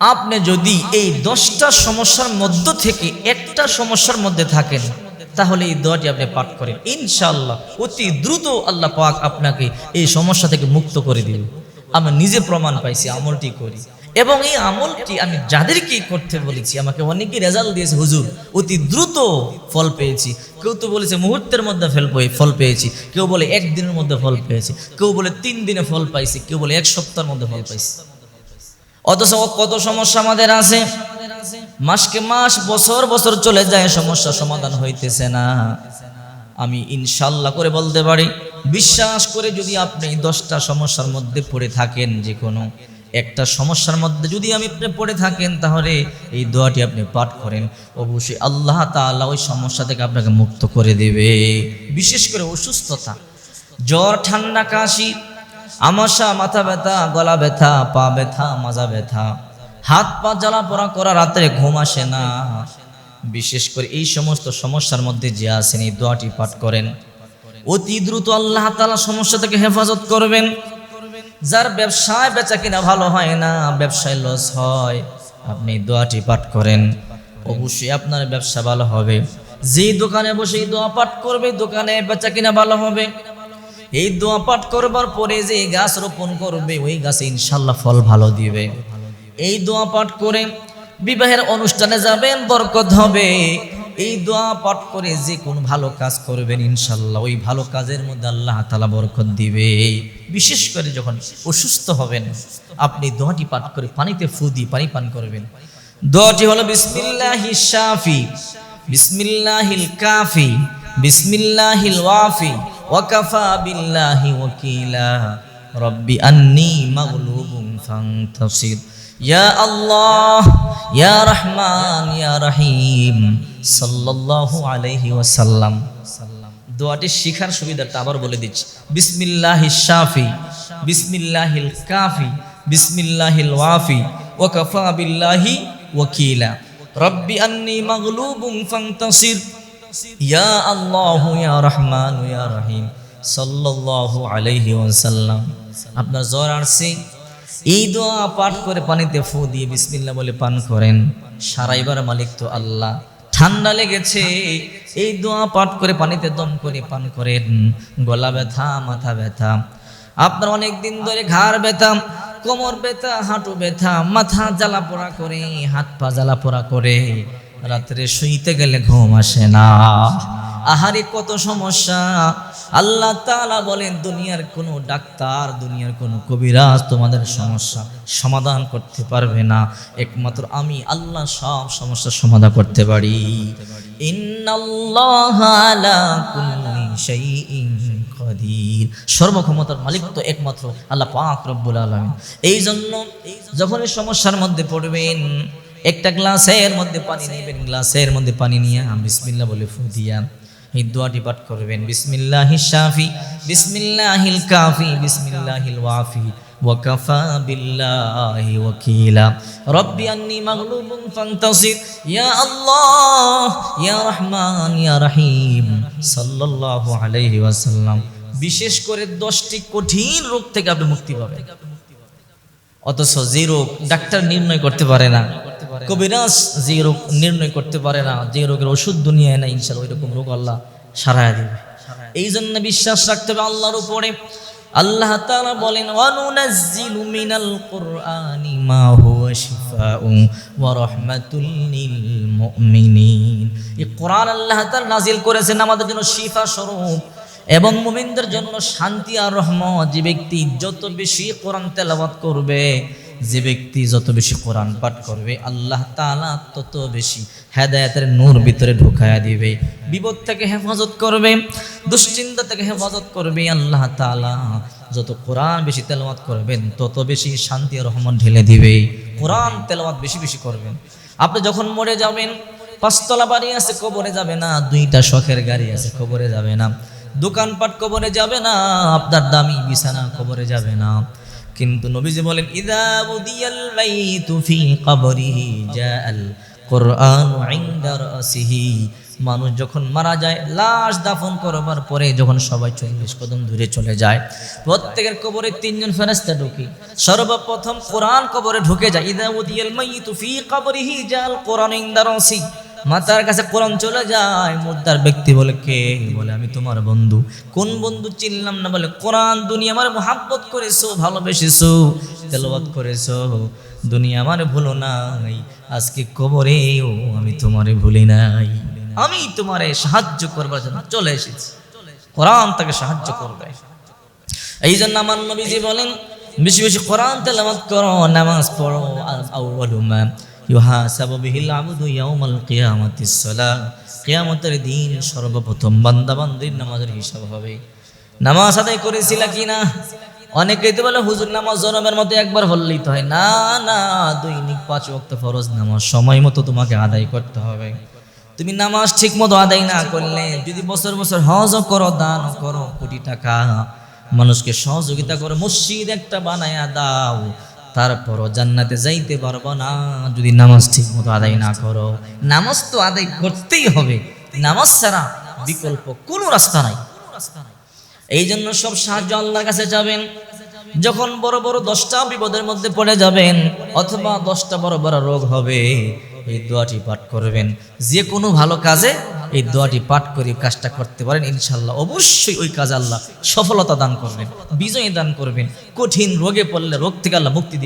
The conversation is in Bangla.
আপনি যদি এই দশটা সমস্যার মধ্য থেকে একটা সমস্যার মধ্যে থাকেন, তাহলে এই দোয়াটি আপনি পাঠ করেন। ইনশাল্লাহ অতি দ্রুত আল্লাহ পাক আপনাকে এই সমস্যা থেকে মুক্ত করে দিবে। আমি নিজে প্রমাণ পাইছি, আমলটি করি। এবং এই আমলটি আমি যাদেরকে করতে বলেছি, আমাকে অনেকে রেজাল্ট দিয়েছে, হুজুর, অতি দ্রুত ফল পেয়েছি। কেউ তো বলেছে, মুহূর্তের মধ্যে ফল ফল পেয়েছি। কেউ বলে, একদিনের মধ্যে ফল পেয়েছি। কেউ বলে, তিন দিনে ফল পাইছি। কেউ বলে, এক সপ্তাহের মধ্যে ফল পাইছি। অথচ কত সমস্যা আমাদের আছে? মাসকে মাস, বছর বছর চলে যায়, সমস্যা সমাধান হইতেছে না। আমি ইনশাল্লাহ করে বলতে পারি, বিশ্বাস করে যদি আপনি দশটা সমস্যার মধ্যে পড়ে থাকেন যে কোনো একটা সমস্যার মধ্যে যদি আমি পড়ে থাকেন, তাহলে এই দোয়াটি আপনি পাঠ করেন। অবশ্যই আল্লাহ তাআলা ওই সমস্যা থেকে আপনাকে মুক্ত করে দেবে। বিশেষ করে অসুস্থতা, জ্বর, ঠান্ডা, কাশি আমাশা, মাথা ব্যথা, গলা ব্যথা, পা ব্যথা, মাজা ব্যথা। হাত পা জ্বালা পোড়া করা রাত্রে ঘুম আসে না। বিশেষ করে এই সমস্ত সমস্যার মধ্যে যে আছেন, এই দোয়াটি পাঠ করেন। অতি দ্রুত আল্লাহ তালা সমস্যা থেকে হেফাজত করবেন। যার ব্যবসায় বেচা কিনা ভালো হয় না, ব্যবসায় লস হয়, আপনি দোয়াটি পাঠ করেন। অবশ্যই আপনার ব্যবসা ভালো হবে। যেই দোকানে বসে দোয়া পাঠ করবে, দোকানে বেচা কিনা ভালো হবে। এই দোয়া পাঠ করবার পরে যে গাছ রোপণ করবে, ওই গাছে ইনশাল্লাহ ফল ভালো দিবে। এই দোয়া পাঠ করে বিবাহের অনুষ্ঠানে যাবেন, বরকত হবে। এই দোয়া পাঠ করে যে কোন ভালো কাজ করবেন ইনশাল্লাহ, ওই ভালো কাজের মধ্যে আল্লাহ তালা বরকত দিবে। বিশেষ করে যখন অসুস্থ হবেন, আপনি দোয়াটি পাঠ করে পানিতে ফু দিয়ে পানি পান করবেন। দোয়াটি হলো বিসমিল্লাহি শাফি, বিসমিল্লাহিল কাফি, বিসমিল্লাহিল ওয়াফি ওয়াকাফা বিল্লাহি ওয়াকিলা। রব্বি আন্নি মাগলুবুন ফান্তাসির। ইয়া আল্লাহ, ইয়া রহমান, ইয়া রহিম। সাল্লাল্লাহু আলাইহি ওয়াসাল্লাম। দোয়াটি শিখার সুবিধাটা আবার বলে দিচ্ছি। বিসমিল্লাহিস শাফি, বিসমিল্লাহিল কাফি, বিসমিল্লাহিল ওয়াফি। ওয়াকাফা বিল্লাহি ওয়াকিলা। রব্বি আন্নি মাগলুবুন ফান্তাসির। ইয়া আল্লাহ ইয়া রহমান ইয়া রহিম, সাল্লাল্লাহু আলাইহি ওয়াসাল্লাম। আপনার জ্বর আসছে, এই দোয়া পাঠ করে পানিতে ফু দিয়ে বিসমিল্লাহ বলে পান করেন। সারাইবার মালিক তো আল্লাহ। ঠান্ডা লেগেছে, এই দোয়া পাঠ করে পানিতে দম করে পান করেন। গলা ব্যথা, মাথা ব্যথা। আপনার অনেক দিন ধরে ঘাড় ব্যথা, কোমর ব্যথা, হাঁটু ব্যথা, মাথা জ্বালা পোড়া করে, হাত পা জ্বালা পোড়া করে। রাত্রে শুইতে গেলে ঘুম আসে না। আহারে, কত সমস্যা। আল্লাহ তালা বলেন, দুনিয়ার কোনো ডাক্তার, দুনিয়ার কোনো কবিরাজ তোমাদের সমস্যা সমাধান করতে পারবে না। একমাত্র আমি আল্লাহ সব সমস্যার সমাধান করতে পারি। সর্বক্ষমতার মালিক তো একমাত্র আল্লাহ পাক রব্বুল আলামিন। এই জন্য যখন এই সমস্যার মধ্যে পড়বেন একটা গ্লাসের মধ্যে পানি নেবেন, গ্লাসের মধ্যে পানি নিয়ে বিসমিল্লাহ বলে ফু দিয়া এই দোয়াটি পাঠ করবেন। বিসমিল্লাহি শাফি, বিসমিল্লাহিল কাফি, বিসমিল্লাহিল ওয়াফি ওয়াকাফা বিল্লাহি ওয়াকিলা। রব্বি আন্নি মাগলুবুন ফান্তাসির, ইয়া আল্লাহ, ইয়া রহমান, ইয়া রহিম, সাল্লাল্লাহু আলাইহি ওয়াসাল্লাম। বিশেষ করে দশটি কঠিন রোগ থেকে আপনি মুক্তি পাবেন। অথচ যে রোগ ডাক্তার নির্ণয় করতে পারে না। কবিরাজ যে রোগ নির্ণয় করতে পারে না, যে রোগের ওষুধ দুনিয়ায় না ইনশাল ওই রকম রোগ আল্লাহ সারায় দিবে। এই জন্য বিশ্বাস রাখতে হবে আল্লাহর উপরে। আল্লাহ তাআলা বলেন, ওয়ানুনাজ্জিলু মিনাল কুরআনি মা হুয়া শিফাউ ওয়া রাহমাতুল লিল মুমিনিন এই কোরআন আল্লাহ তাআলা নাজিল করেছেন আমাদের জন্য শিফা স্বরূপ এবং মুমিনদের জন্য শান্তি আর রহমত। যে ব্যক্তি যত বেশি কোরআন তেলাওয়াত করবে যে ব্যক্তি যত বেশি কোরআন পাঠ করবে, আল্লাহ তাআলা তত বেশি হেদায়েতের নূর ভিতরে ঢুকায়া দিবে। বিপদ থেকে হেফাজত করবে, দুশ্চিন্তা থেকে হেফাজত করবে, আল্লাহ তাআলা যত কোরআন বেশি তেলাওয়াত করবেন, তত বেশি শান্তি আর রহমত ঢেলে দিবে। কোরআন তেলাওয়াত বেশি বেশি করবেন। আপনি যখন মরে যাবেন, পাঁচতলা বাড়ি আছে, কবরে যাবে না, দুইটা শখের গাড়ি আছে, কবরে যাবে না। দোকানপাট কবরে যাবে না, আপনার দামি বিছানা কবরে যাবে না। কিন্তু নবীজি বলেন, ইদা বুদিয়াল বাইতু ফি কবরিহি জাআল কুরআন ইনদা রাসিহি। মানুষ যখন মারা যায়, লাশ দাফন করবার পরে যখন সবাই চল্লিশ কদম দূরে চলে যায়, প্রত্যেকের কবরে তিনজন ফেরেস্তা ঢুকে। সর্বপ্রথম কোরআন কবরে ঢুকে যায়, ইদা উদিয়াল মাইয়িতু ফি কবরিহি জাল কোরআন ইনদা রাসি। মাতার কাছে কোরআন চলে যায় মুদ্দার ব্যক্তি বলে, কে? বলে, আমি তোমার বন্ধু। কোন বন্ধু চিনলাম না, বলে, কোরআন দুনিয়া আমার মোহাব্বত করেছ, ভালোবেসেছো, তেলাওয়াত করেছ, দুনিয়া আমার ভুলো নাই, আজকে কবরেও আমি তোমারে ভুলি নাই। আমি তোমারে সাহায্য করবার জন্য চলে এসেছি। কোরআন তাকে সাহায্য করবে। এই জন্য আমার নবীজি বলেন, বেশি বেশি কোরআন তেলাওয়াত করো, নামাজ পড়ো আউয়ালু মা কিয়ামতের দিন সর্বপ্রথম বান্দা বান্দির নামাজের হিসাব হবে। নামাজ আদায় করেছিলা কিনা? অনেকেই তো বলে হুজুর নামাজ জনমের মতো একবার বললেই তো হয়। না না, দৈনিক পাঁচ ওয়াক্ত ফরজ নামাজ সময় মতো তোমাকে আদায় করতে হবে। তুমি নামাজ ঠিক মতো আদায় না করলে, যদি বছর বছর হজও করো, দান করো, কোটি টাকা মানুষকে সহযোগিতা করো, মসজিদ একটা বানায়া দাও তারপরও জান্নাতে যাইতে পারব না। যদি নামাজ ঠিক মতো আদায় না করো, নামাজ তো আদায় করতেই হবে। নামাজ ছাড়া বিকল্প কোনো রাস্তা নাই। এই জন্য সব সাহায্য আল্লাহর কাছে যাবেন যখন বড় বড় দশটা বিপদের মধ্যে পড়ে যাবেন, অথবা দশটা বড় বড় রোগ হবে, এই দোয়াটি পাঠ করবেন। যে কোনো ভালো কাজে এই দোয়াটি পাঠ করে কাজটা করতে পারেন ইনশাল্লাহ অবশ্যই ওই কাজ আল্লাহ সফলতা দান করবেন, বিজয় দান করবেন। কঠিন রোগে পড়লে রোগ থেকে আল্লাহ মুক্তি